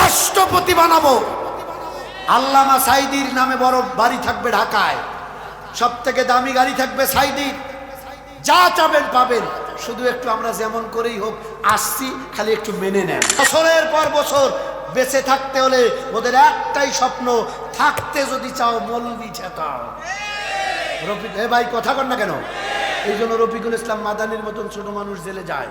রাষ্ট্রপতি বানাবো। আল্লামা সাইদির নামে বড় বাড়ি থাকবে ঢাকায়। সব থেকে দামি গাড়ি থাকবে সাইদির। যা চাবেন পাবেন। শুধু একটু আমরা যেমন করেই হোক, আসছি, খালি একটু মেনে নেন। বছরের পর বছর বেঁচে থাকতে হলে ওদের একটাই স্বপ্ন, থাকতে যদি চাও মলবি ঠেকাও রফিক এ ভাই, কথা কর না কেন? এই জন্য রফিকুল ইসলাম মাদানির মতন ছোট মানুষ জেলে যায়।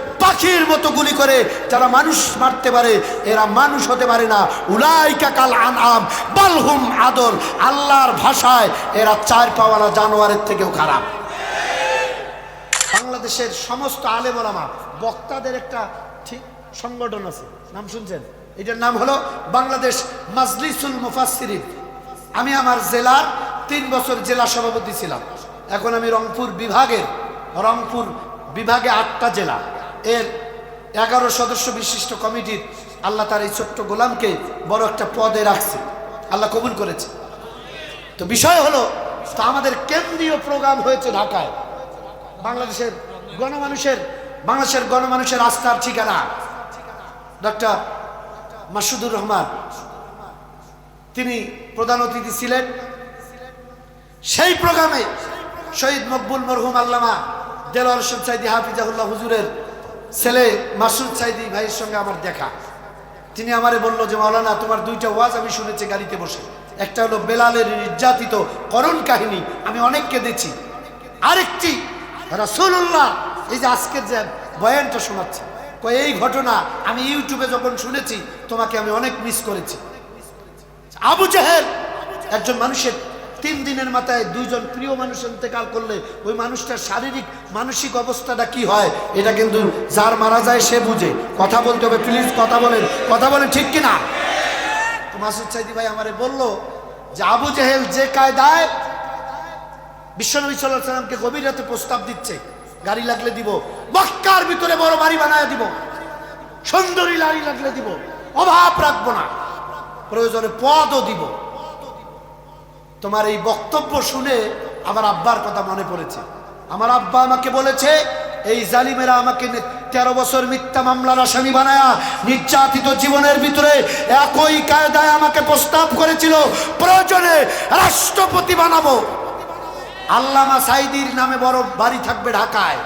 পাখির মতো গুলি করে যারা মানুষ মারতে পারে, এরা মানুষ হতে পারে না। উলাইকা কাল আনআম বালহুম আদর। আল্লাহর ভাষায় এরা চার পাওয়ালা জানোয়ারের থেকেও খারাপ। বাংলাদেশের সমস্ত আলেম ওলামা, বক্তাদের একটা ঠিক সংগঠন আছে। নাম শুনছেন? এটার নাম হলো বাংলাদেশ মাজলিসুল মুফাসসিরিন। আমি আমার জেলার তিন বছর জেলা সভাপতি ছিলাম। এখন আমি রংপুর বিভাগের, রংপুর বিভাগে আটটা জেলা। এর এগারো সদস্য বিশিষ্ট কমিটির আল্লাহ তার এই ছোট্ট গোলামকে বড় একটা পদে রাখছে। আল্লাহ কবুল করেছে। তো বিষয় হলো, তো আমাদের কেন্দ্রীয় প্রোগ্রাম হয়েছে ঢাকায়। বাংলাদেশের গণমানুষের বাংলাদেশের গণমানুষের আস্থার ঠিকানা। ডক্টর মাসুদুর রহমান। তিনি প্রধান অতিথি ছিলেন। সেই প্রোগ্রামে শহীদ মকবুল মরহুম আল্লামা দেলোয়ার সাইদি হাফিজাহুল্লাহ হুজুরের ছেলে মাসুদ সাইদি ভাইয়ের সঙ্গে আমার দেখা। তিনি আমারে বলল যে, মাওলানা, তোমার দুইটা ওয়াজ আমি শুনেছি গাড়িতে বসে। একটা হলো বেলালের নির্যাতিত করণ কাহিনী, আমি অনেককে কেঁদেছি আরেকটি, রাসূলুল্লাহ, এই যে আজকের যে বয়ানটা শোনাচ্ছে। কয়, এই ঘটনা আমি ইউটিউবে যখন শুনেছি, তোমাকে আমি অনেক মিস করেছি। আবু জাহেল একজন মানুষের তিন দিনের মাথায় দুইজন প্রিয় মানুষ ইন্তেকাল করলে ওই মানুষটার শারীরিক, মানসিক অবস্থাটা কি হয়, এটা কিন্তু যার মারা যায় সে বুঝে। কথা বলতে হবে প্লিজ কথা বলেন। কথা বলেন ঠিক কিনা? মাসুদ সাইদি ভাই আমারে বলল যে আবু জাহেল যে কায়দায় বিশ্বনবী সাল্লাহ সাল্লামকে গভীর রাতে প্রস্তাব দিচ্ছে, গাড়ি লাগলে দিব, মক্কার ভিতরে বড় বাড়ি বানায় দিব, সুন্দরী লাড়ি লাগলে দিব, অভাব রাখব না, প্রয়োজনে পদও দিব। তোমার এই বক্তব্য শুনে আমার আব্বার কথা মনে পড়েছে। আমার আব্বা আমাকে বলেছে, এই জালিমেরা আমাকে তেরো বছর মিথ্যা মামলার আসামি বানায়া নির্যাতিত জীবনের ভিতরে একই কায়দায় আমাকে প্রস্তাব করেছিল, প্রয়োজনে রাষ্ট্রপতি বানাবো। আল্লামা সাইদির নামে বড় বাড়ি থাকবে ঢাকায়।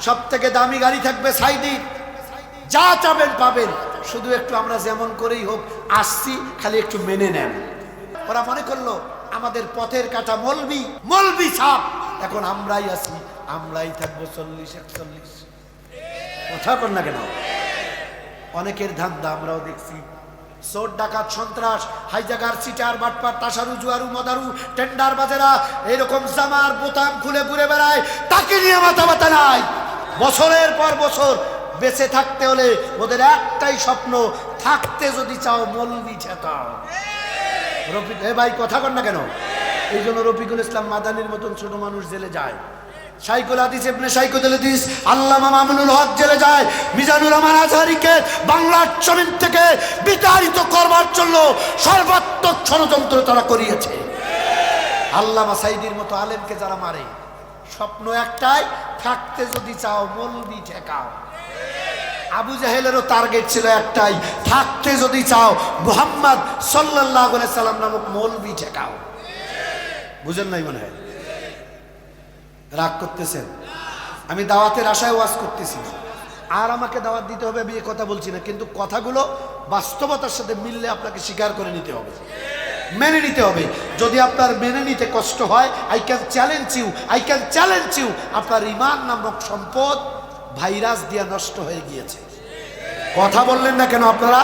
সব থেকে দামি গাড়ি থাকবে সাইদির। যা চাবেন পাবেন। শুধু একটু আমরা যেমন করেই হোক, আসছি, খালি একটু মেনে নেন। ওরা মনে করল, আমাদের পথের কাটা মলবি মলবি ছাপ এখন আমরাই আছি, আমরাই থাকব চল্লিশ, একচল্লিশ। কথা কর না কেন? অনেকের ধান্দা আমরাও দেখছি। চোর, ডাকাত, সন্ত্রাস হাইজাগার চিটার বাটপার তাসারু, জুয়ারু, মদারু, টেন্ডার বাজেরা, এরকম জামার বোতাম খুলে ঘুরে বেড়ায়, তাকে নিয়ে মাথা ব্যথা নাই। বছরের পর বছর বেঁচে থাকতে হলে ওদের একটাই স্বপ্ন, থাকতে যদি চাও মলবি ঠেকাও রফিক, এ ভাই, কথা কর না কেন? এই জন্য রফিকুল ইসলাম মাদানির মতন ছোট মানুষ জেলে যায়। আল্লামা মামুনুল হক যায়। বাংলার থেকে বিতাড়িত করবার জন্য সর্বাত্মক ষড়যন্ত্র তারা করিয়েছে। আল্লামা মতো যারা মারে, স্বপ্ন একটাই, থাকতে যদি চাও, মলবি ঠেকাও। আবু জাহেলেরও টার্গেট ছিল একটাই। থাকতে যদি চাও, মোহাম্মদ সাল্লাহ সাল্লাম নামক মৌলবি ঠেকাও। বুঝেন নাই মনে হয়? রাগ করতেছেন? আমি দাওয়াতের আশায় ওয়াজ করতেছি। আর আমাকে দাওয়াত দিতে হবে, আমি এ কথা বলছি না। কিন্তু কথাগুলো বাস্তবতার সাথে মিললে আপনাকে স্বীকার করে নিতে হবে। মেনে নিতে হবে। যদি আপনার মেনে নিতে কষ্ট হয় I can challenge you I can challenge you আপনার ইমান নামক সম্পদ ভাইরাস দিয়া নষ্ট হয়ে গিয়েছে। কথা বললেন না কেন আপনারা?